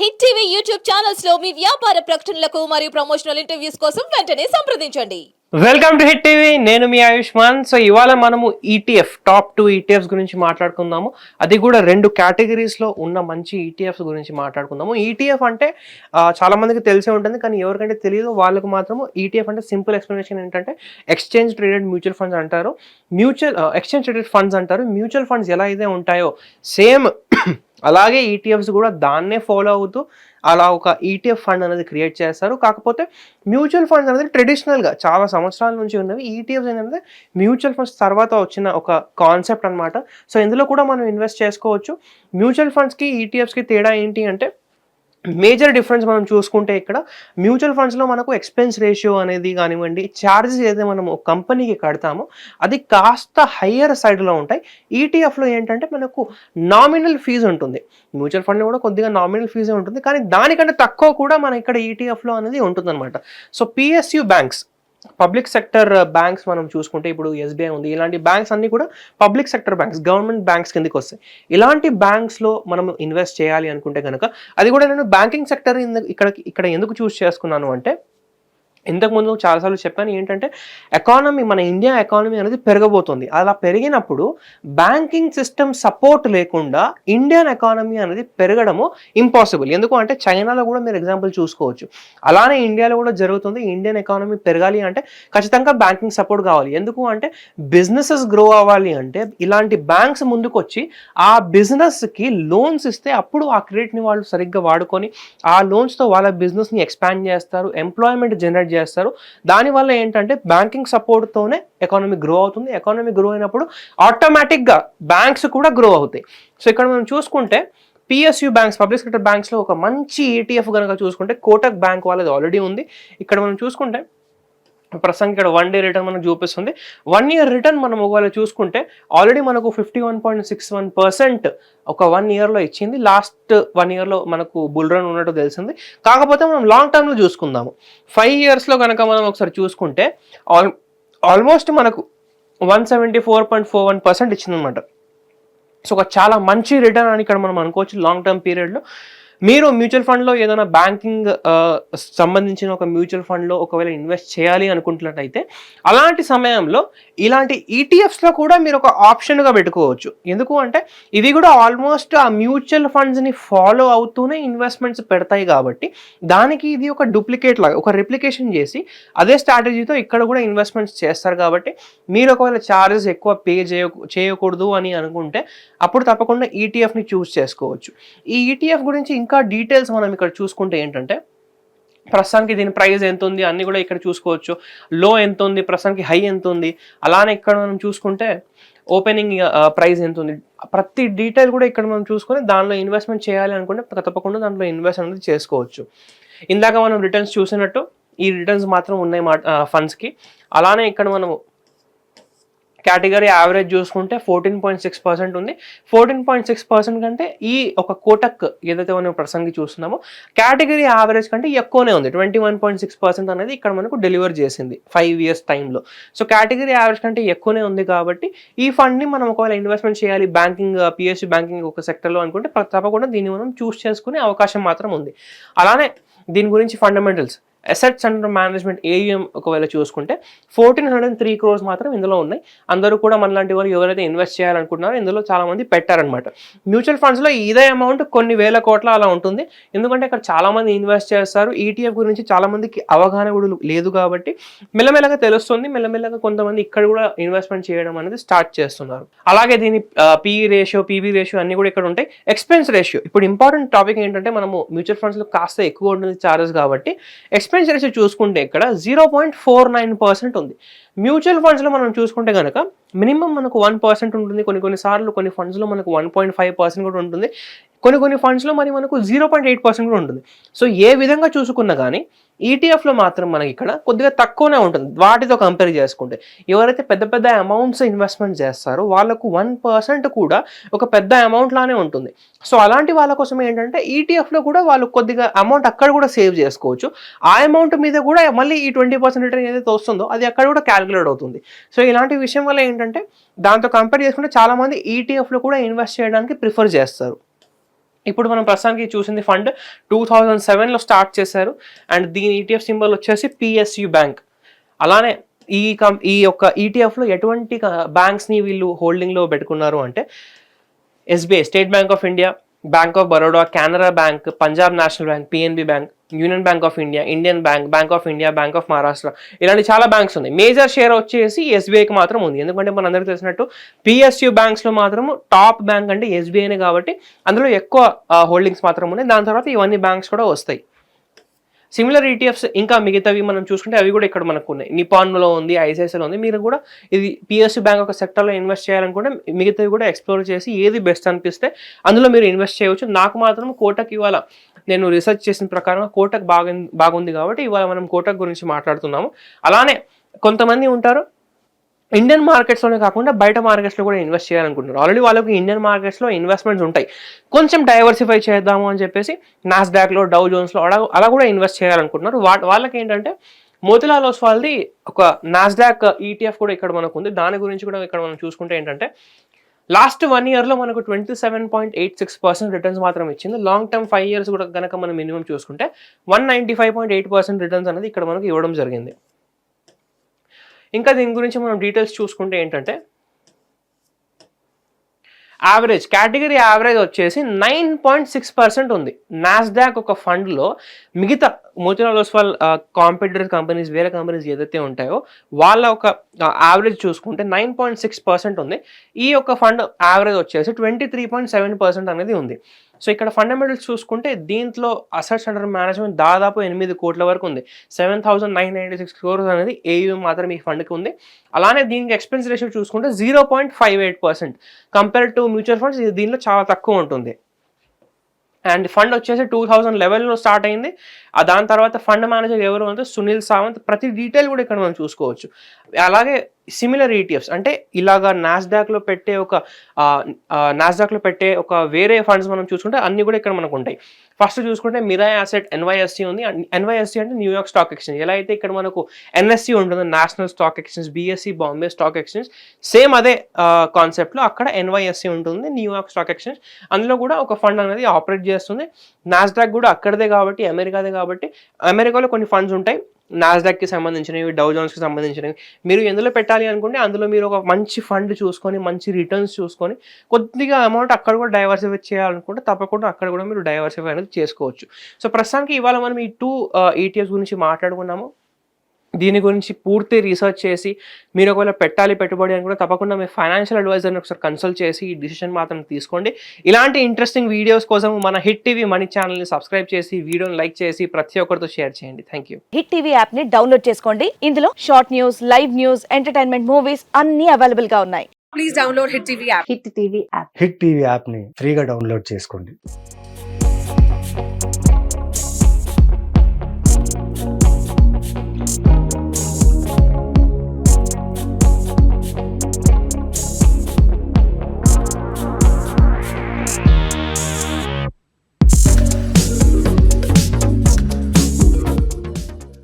Hit TV YouTube ఛానల్స్లో మీ వ్యాపార ప్రకటనలకు మరియు ప్రమోషనల్ ఇంటర్వ్యూస్ కోసం వెంటనే సంప్రదించండి. వెల్కమ్ టు హిట్ టీవీ నేను మీ ఆయుష్మాన్. సో ఇవాళ మనము ఈటీఎఫ్ టాప్ టూ ఈటీఎఫ్స్ గురించి మాట్లాడుకుందాము. అది కూడా రెండు కేటగిరీస్లో ఉన్న మంచి ఈటీఎఫ్స్ గురించి మాట్లాడుకుందాము. ఈటీఎఫ్ అంటే చాలామందికి తెలిసే ఉంటుంది కానీ ఎవరికంటే తెలియదు వాళ్ళకు మాత్రము ఈటీఎఫ్ అంటే సింపుల్ ఎక్స్ప్లెనేషన్ ఏంటంటే ఎక్స్చేంజ్ ట్రేడెడ్ మ్యూచువల్ ఫండ్స్ అంటారు. మ్యూచువల్ ఎక్స్చేంజ్ ట్రేడెడ్ ఫండ్స్ అంటారు. మ్యూచువల్ ఫండ్స్ ఎలా అయితే ఉంటాయో సేమ్ అలాగే ఈటీఎఫ్స్ కూడా దాన్నే ఫాలో అవుతూ అలా ఒక ఈటీఎఫ్ ఫండ్ అనేది క్రియేట్ చేస్తారు. కాకపోతే మ్యూచువల్ ఫండ్స్ అనేది ట్రెడిషనల్గా చాలా సంవత్సరాల నుంచి ఉన్నవి. ఈటీఎఫ్స్ అనేది మ్యూచువల్ ఫండ్స్ తర్వాత వచ్చిన ఒక కాన్సెప్ట్ అనమాట సో ఇందులో కూడా మనం ఇన్వెస్ట్ చేసుకోవచ్చు. మ్యూచువల్ ఫండ్స్కి ఈటీఎఫ్స్కి తేడా ఏంటి అంటే మేజర్ డిఫరెన్స్ మనం చూసుకుంటే ఇక్కడ మ్యూచువల్ ఫండ్స్లో మనకు ఎక్స్పెన్స్ రేషియో అనేది కానివ్వండి ఛార్జెస్ ఏదైతే మనం ఒక కంపెనీకి కడతామో అది కాస్త హయ్యర్ సైడ్లో ఉంటాయి. ఈటీఎఫ్లో ఏంటంటే మనకు నామినల్ ఫీజు ఉంటుంది. మ్యూచువల్ ఫండ్లో కూడా కొద్దిగా నామినల్ ఫీజే ఉంటుంది. కానీ దానికంటే తక్కువ కూడా మన ఇక్కడ ఈటీఎఫ్లో అనేది ఉంటుందన్నమాట. So PSU banks public sector banks మనం చూసుకుంటే ఇప్పుడు ఎస్బీఐ ఉంది. ఇలాంటి బ్యాంక్స్ అన్ని కూడా public sector banks government banks కిందకి వస్తాయి. ఇలాంటి బ్యాంక్స్లో మనం ఇన్వెస్ట్ చేయాలి అనుకుంటే కనుక అది కూడా నేను బ్యాంకింగ్ సెక్టర్ ఇక్కడ ఇక్కడ ఎందుకు చూస్ చేసుకున్నాను అంటే ఇంతకుముందు చాలాసార్లు చెప్పాను ఏంటంటే ఎకానమీ మన ఇండియా ఎకానమీ అనేది పెరగబోతుంది. అలా పెరిగినప్పుడు బ్యాంకింగ్ సిస్టమ్ సపోర్ట్ లేకుండా ఇండియన్ ఎకానమీ అనేది పెరగడము ఇంపాసిబుల్ ఎందుకు అంటే చైనాలో కూడా మీరు ఎగ్జాంపుల్ చూసుకోవచ్చు. అలానే ఇండియాలో కూడా జరుగుతుంది. ఇండియన్ ఎకానమీ పెరగాలి అంటే ఖచ్చితంగా బ్యాంకింగ్ సపోర్ట్ కావాలి. ఎందుకు అంటే బిజినెసెస్ గ్రో అవ్వాలి అంటే ఇలాంటి బ్యాంక్స్ ముందుకు వచ్చి ఆ బిజినెస్కి లోన్స్ ఇస్తే అప్పుడు ఆ క్రెడిట్ని వాళ్ళు సరిగ్గా వాడుకొని ఆ లోన్స్తో వాళ్ళ బిజినెస్ని ఎక్స్పాండ్ చేస్తారు. ఎంప్లాయ్మెంట్ జనరేట్ చేస్తారు. దానివల్ల ఏంటంటే బ్యాంకింగ్ సపోర్ట్తోనే ఎకానమీ గ్రో అవుతుంది. ఎకానమీ గ్రో అయినప్పుడు ఆటోమేటిక్గా బ్యాంక్స్ కూడా గ్రో అవుతాయి. సో ఇక్కడ మనం చూసుకుంటే పిఎస్యు బ్యాంక్స్ పబ్లిక్ సెక్టర్ బ్యాంక్స్లో ఒక మంచి ఈటీఎఫ్ కనుక చూసుకుంటే కోటక్ బ్యాంక్ వాళ్ళది ఆల్రెడీ ఉంది. ఇక్కడ మనం చూసుకుంటే ప్రస్తుతానికి ఇక్కడ వన్ డే రిటర్న్ మనకు చూపిస్తుంది. వన్ ఇయర్ రిటర్న్ మనం ఒకవేళ చూసుకుంటే ఆల్రెడీ మనకు fifty one point six one percent ఒక వన్ ఇయర్లో ఇచ్చింది. లాస్ట్ వన్ ఇయర్లో మనకు బుల్ రన్ ఉన్నట్టు తెలిసింది. కాకపోతే మనం లాంగ్ టర్మ్లో చూసుకుందాము. ఫైవ్ ఇయర్స్లో కనుక మనం ఒకసారి చూసుకుంటే ఆల్ ఆల్మోస్ట్ మనకు one seventy four point four one percent ఇచ్చిందనమాట so ఒక చాలా మంచి రిటర్న్ అని ఇక్కడ మనం అనుకోవచ్చు లాంగ్ టర్మ్ పీరియడ్లో మీరు మ్యూచువల్ ఫండ్లో ఏదైనా బ్యాంకింగ్ సంబంధించిన ఒక మ్యూచువల్ ఫండ్లో ఒకవేళ ఇన్వెస్ట్ చేయాలి అనుకుంటున్నట్టయితే అలాంటి సమయంలో ఇలాంటి ఈటీఎఫ్స్లో కూడా మీరు ఒక ఆప్షన్గా పెట్టుకోవచ్చు. ఎందుకు అంటే ఇవి కూడా ఆల్మోస్ట్ ఆ మ్యూచువల్ ఫండ్స్ని ఫాలో అవుతూనే ఇన్వెస్ట్మెంట్స్ పెడతాయి కాబట్టి దానికి ఇది ఒక డూప్లికేట్ లాగా ఒక రిప్లికేషన్ చేసి అదే స్ట్రాటజీతో ఇక్కడ కూడా ఇన్వెస్ట్మెంట్స్ చేస్తారు కాబట్టి మీరు ఒకవేళ ఛార్జెస్ ఎక్కువ పే చేయ చేయకూడదు అని అనుకుంటే అప్పుడు తప్పకుండా ఈటీఎఫ్ని చూస్ చేసుకోవచ్చు. ఈ ఈటీఎఫ్ గురించి ఇంకా ఇంకా డీటెయిల్స్ మనం ఇక్కడ చూసుకుంటే ఏంటంటే ప్రస్తుతానికి దీని ప్రైస్ ఎంత ఉంది అన్నీ కూడా ఇక్కడ చూసుకోవచ్చు. లో ఎంత ఉంది ప్రస్తుతానికి హై ఎంత ఉంది అలానే ఇక్కడ మనం చూసుకుంటే ఓపెనింగ్ ప్రైస్ ఎంత ఉంది ప్రతి డీటెయిల్ కూడా ఇక్కడ మనం చూసుకొని దానిలో ఇన్వెస్ట్మెంట్ చేయాలి అనుకుంటే తప్పకుండా దాంట్లో ఇన్వెస్ట్ అనేది చేసుకోవచ్చు. ఇందాక మనం రిటర్న్స్ చూసినట్టు ఈ రిటర్న్స్ మాత్రం ఉన్నాయి మా uh, ఫండ్స్కి అలానే ఇక్కడ మనము కేటగిరీ యావరేజ్ చూసుకుంటే ఫోర్టీన్ పాయింట్ సిక్స్ పర్సెంట్ ఉంది. ఫోర్టీన్ పాయింట్ సిక్స్ పర్సెంట్ కంటే ఈ ఒక కోటక్ ఏదైతే మనం ప్రసంగి చూస్తున్నామో కేటగిరీ యావరేజ్ కంటే ఎక్కువనే ఉంది. Twenty one point six percent అనేది ఇక్కడ మనకు డెలివర్ చేసింది ఫైవ్ ఇయర్స్ టైంలో సో కేటగిరీ యావరేజ్ కంటే ఎక్కువనే ఉంది కాబట్టి ఈ ఫండ్ని మనం ఒకవేళ ఇన్వెస్ట్మెంట్ చేయాలి బ్యాంకింగ్ పిఎస్సి బ్యాంకింగ్ ఒక సెక్టర్లో అనుకుంటే తప్పకుండా దీన్ని మనం చూస్ చేసుకునే అవకాశం మాత్రం ఉంది. అలానే దీని గురించి fundamentals. Assets under management AUM ఒకవేళ చూసుకుంటే ఫోర్టీన్ హండ్రెడ్ త్రీ క్రోర్స్ మాత్రం ఇందులో ఉన్నాయి. అందరూ కూడా మనలాంటి వాళ్ళు ఎవరైతే ఇన్వెస్ట్ చేయాలనుకుంటున్నారో ఇందులో చాలామంది పెట్టారనమాట మ్యూచువల్ ఫండ్స్లో ఇదే అమౌంట్ కొన్ని వేల కోట్ల అలా ఉంటుంది. ఎందుకంటే ఇక్కడ చాలా మంది ఇన్వెస్ట్ చేస్తారు ఈటీఎఫ్ గురించి చాలామందికి అవగాహన కూడా లేదు కాబట్టి మెల్లమెల్లగా తెలుస్తుంది. మెల్లమెల్లగా కొంతమంది ఇక్కడ కూడా ఇన్వెస్ట్మెంట్ చేయడం అనేది స్టార్ట్ చేస్తున్నారు. అలాగే దీని పిఈ రేషియో పీబీ రేషియో అన్ని కూడా ఇక్కడ ఉంటాయి. ఎక్స్పెన్స్ రేషియో ఇప్పుడు ఇంపార్టెంట్ టాపిక్ ఏంటంటే మనము మ్యూచువల్ ఫండ్స్లో కాస్త ఎక్కువ ఉంటుంది చార్జెస్ కాబట్టి ఎక్స్పెన్స్ రేషియో చూసుకుంటే ఇక్కడ zero point four nine percent ఉంది. మ్యూచువల్ ఫండ్స్లో మనం చూసుకుంటే కనుక మినిమం మనకు వన్ పర్సెంట్ ఉంటుంది. కొన్ని కొన్ని సార్లు కొన్ని ఫండ్స్లో మనకు వన్ పాయింట్ ఫైవ్ పర్సెంట్ కూడా ఉంటుంది. కొన్ని కొన్ని ఫండ్స్లో మరి మనకు జీరో పాయింట్ ఎయిట్ పర్సెంట్ కూడా ఉంటుంది. సో ఏ విధంగా చూసుకున్నా కానీ ఈటీఎఫ్లో మాత్రం మనకి ఇక్కడ కొద్దిగా తక్కువనే ఉంటుంది. వాటితో కంపేర్ చేసుకుంటే ఎవరైతే పెద్ద పెద్ద అమౌంట్స్ ఇన్వెస్ట్మెంట్ చేస్తారో వాళ్ళకు వన్ పర్సెంట్ కూడా ఒక పెద్ద అమౌంట్ లానే ఉంటుంది. సో అలాంటి వాళ్ళ కోసం ఏంటంటే ఈటీఎఫ్లో కూడా వాళ్ళు కొద్దిగా అమౌంట్ అక్కడ కూడా సేవ్ చేసుకోవచ్చు. ఆ అమౌంట్ మీద కూడా మళ్ళీ ఈ ట్వంటీ పర్సెంట్ రిటర్న్ ఏదైతే వస్తుందో అది అక్కడ కూడా క్యాలిక్యులేట్ అవుతుంది. సో ఇలాంటి విషయం వల్ల ఏంటంటే దాంతో కంపేర్ చేసుకుంటే చాలామంది ఈటీఎఫ్లో కూడా ఇన్వెస్ట్ చేయడానికి ప్రిఫర్ చేస్తారు. ఇప్పుడు మనం ప్రస్తుతానికి చూసింది ఫండ్ టూ థౌజండ్ సెవెన్లో స్టార్ట్ చేశారు. అండ్ దీని ఈటీఎఫ్ సింబల్ వచ్చేసి పిఎస్యు బ్యాంక్ అలానే ఈ కం ఈ యొక్క ఈటీఎఫ్లో ఎటువంటి బ్యాంక్స్ని వీళ్ళు హోల్డింగ్లో పెట్టుకున్నారు అంటే SBI State Bank of India Bank of Baroda Canara Bank Punjab National Bank PNB Bank Union Bank of India Indian Bank Bank of India Bank of Maharashtra ఇలాంటి చాలా బ్యాంక్స్ ఉన్నాయి. మేజర్ షేర్ వచ్చేసి ఎస్బీఐకి మాత్రం ఉంది. ఎందుకంటే మన అందరికీ తెలిసినట్టు పిఎస్యు బ్యాంక్స్లో మాత్రం టాప్ బ్యాంక్ అంటే ఎస్బీఐనే కాబట్టి అందులో ఎక్కువ హోల్డింగ్స్ మాత్రం ఉన్నాయి. దాని తర్వాత ఇవన్నీ బ్యాంక్స్ కూడా వస్తాయి. సిమిలర్ ఈటీఎఫ్స్ ఇంకా మిగతావి మనం చూసుకుంటే అవి కూడా ఇక్కడ మనకు ఉన్నాయి. నిపాన్లో ఉంది ఐసిఐసిలో ఉంది. మీరు కూడా ఇది పిఎస్సి బ్యాంక్ ఒక సెక్టర్లో ఇన్వెస్ట్ చేయాలనుకుంటే మిగతావి కూడా ఎక్స్ప్లోర్ చేసి ఏది బెస్ట్ అనిపిస్తే అందులో మీరు ఇన్వెస్ట్ చేయవచ్చు. నాకు మాత్రం కోటక్ ఇవాళ నేను రీసెర్చ్ చేసిన ప్రకారం కోటక్ బాగుంది బాగుంది కాబట్టి ఇవాళ మనం కోటక్ గురించి మాట్లాడుతున్నాము. అలానే కొంతమంది ఉంటారు ఇండియన్ మార్కెట్స్లోనే కాకుండా బయట మార్కెట్స్లో కూడా ఇన్వెస్ట్ చేయాలనుకుంటున్నారు. ఆల్రెడీ వాళ్ళకి ఇండియన్ మార్కెట్స్లో ఇన్వెస్ట్మెంట్స్ ఉంటాయి. కొంచెం డైవర్సిఫై చేద్దాము అని చెప్పేసి నాస్డాక్లో డౌ జోన్స్లో అలా అలా కూడా ఇన్వెస్ట్ చేయాలనుకుంటున్నారు. వా వాళ్ళకి ఏంటంటే మోతిలాల్ ఓస్వాల్ది ఒక నాస్డాక్ ఈటీఎఫ్ కూడా ఇక్కడ మనకు ఉంది. దాని గురించి కూడా ఇక్కడ మనం చూసుకుంటే ఏంటంటే లాస్ట్ వన్ ఇయర్లో మనకు twenty seven point eight six percent returns మాత్రం ఇచ్చింది. లాంగ్ టర్మ్ ఫైవ్ ఇయర్స్ కూడా కనుక మనం మినిమం చూసుకుంటే one ninety five point eight percent returns అనేది ఇక్కడ మనకు ఇవ్వడం జరిగింది. ఇంకా దీని గురించి మనం డీటెయిల్స్ చూసుకుంటే ఏంటంటే యావరేజ్ కేటగిరీ యావరేజ్ వచ్చేసి నైన్ పాయింట్ సిక్స్ పర్సెంట్ ఉంది. నాస్డాక్ ఒక ఫండ్లో మిగతా మోతిలాల్ ఒస్వాల్ కాంపిటేటర్ కంపెనీస్ వేరే కంపెనీస్ ఏదైతే ఉంటాయో వాళ్ళ ఒక యావరేజ్ చూసుకుంటే నైన్ పాయింట్ సిక్స్ పర్సెంట్ ఉంది. ఈ యొక్క ఫండ్ యావరేజ్ వచ్చేసి twenty three point seven percent అనేది ఉంది. సో ఇక్కడ ఫండమెంటల్స్ చూసుకుంటే దీంట్లో అసెట్స్ అండర్ మేనేజ్మెంట్ దాదాపు ఎనిమిది కోట్ల వరకు ఉంది. Seven thousand nine ninety six crores అనేది ఏయూ మాత్రం ఈ ఫండ్కి ఉంది. అలానే దీనికి ఎక్స్పెన్స్ రేషియో చూసుకుంటే zero point five eight percent compare to mutual funds ఇది దీనిలో చాలా తక్కువ ఉంటుంది. అండ్ ఫండ్ వచ్చేసి టూ థౌజండ్ లెవెల్లో స్టార్ట్ అయింది. ఆ దాని తర్వాత ఫండ్ మేనేజర్ ఎవరు అంటే సునీల్ సావంత్. ప్రతి డీటెయిల్ కూడా ఇక్కడ మనం చూసుకోవచ్చు. అలాగే సిమిలర్ ఈటీఎఫ్స్ అంటే ఇలాగా నాస్డాక్లో పెట్టే ఒక నాస్డాక్లో పెట్టే ఒక వేరే ఫండ్స్ మనం చూసుకుంటే అన్నీ కూడా ఇక్కడ మనకు ఉంటాయి. ఫస్ట్ చూసుకుంటే మిరాయ్ అసెట్ ఎన్వైఎస్సీ ఉంది. ఎన్వైఎస్సీ అంటే న్యూయార్క్ స్టాక్ ఎక్స్చేంజ్ ఎలా అయితే ఇక్కడ మనకు ఎన్ఎస్సి ఉంటుంది National Stock Exchange BSE Bombay Stock Exchange same అదే కాన్సెప్ట్లో అక్కడ ఎన్వైఎస్సి ఉంటుంది న్యూయార్క్ స్టాక్ ఎక్స్చేంజ్ అందులో కూడా ఒక ఫండ్ అనేది ఆపరేట్ చేస్తుంది. నాస్డాక్ కూడా అక్కడదే కాబట్టి అమెరికాదే కాబట్టి. అమెరికాలో కొన్ని ఫండ్స్ ఉంటాయి. నాస్డాక్కి సంబంధించినవి డౌ జోన్స్కి సంబంధించినవి. మీరు ఎందులో పెట్టాలి అనుకుంటే అందులో మీరు ఒక మంచి ఫండ్ చూసుకొని మంచి రిటర్న్స్ చూసుకొని కొద్దిగా అమౌంట్ అక్కడ కూడా డైవర్సిఫై చేయాలనుకుంటే తప్పకుండా అక్కడ కూడా మీరు డైవర్సిఫై అనేది చేసుకోవచ్చు. సో ప్రస్తుతానికి ఇవాళ మనం ఈ టూ ఈటీఎఫ్ uh, గురించి మాట్లాడుకున్నాము. దీని గురించి పూర్తి రీసెర్చ్ చేసి మీరు ఒకవేళ పెట్టాలి పెట్టుబడి అని కూడా తప్పకుండా మీ ఫైనాన్షియల్ అడ్వైజర్ని ఒకసారి కన్సల్ట్ చేసి ఈ డిసిషన్ మాత్రం తీసుకోండి. ఇలాంటి ఇంట్రెస్టింగ్ వీడియోస్ కోసం మన హిట్ టీవీ మనీ ఛానల్ని సబ్స్క్రైబ్ చేసి వీడియోని లైక్ చేసి ప్రతి ఒక్కరితో షేర్ చేయండి. థ్యాంక్ యూ హిట్ టీవీ యాప్ని డౌన్లోడ్ చేసుకోండి. ఇందులో short news live news entertainment movies అన్ని అవైలబుల్గా ఉన్నాయి. Please download Hit TV app. Hit TV app Hit TV యాప్ని ఫ్రీగా డౌన్లోడ్ చేసుకోండి.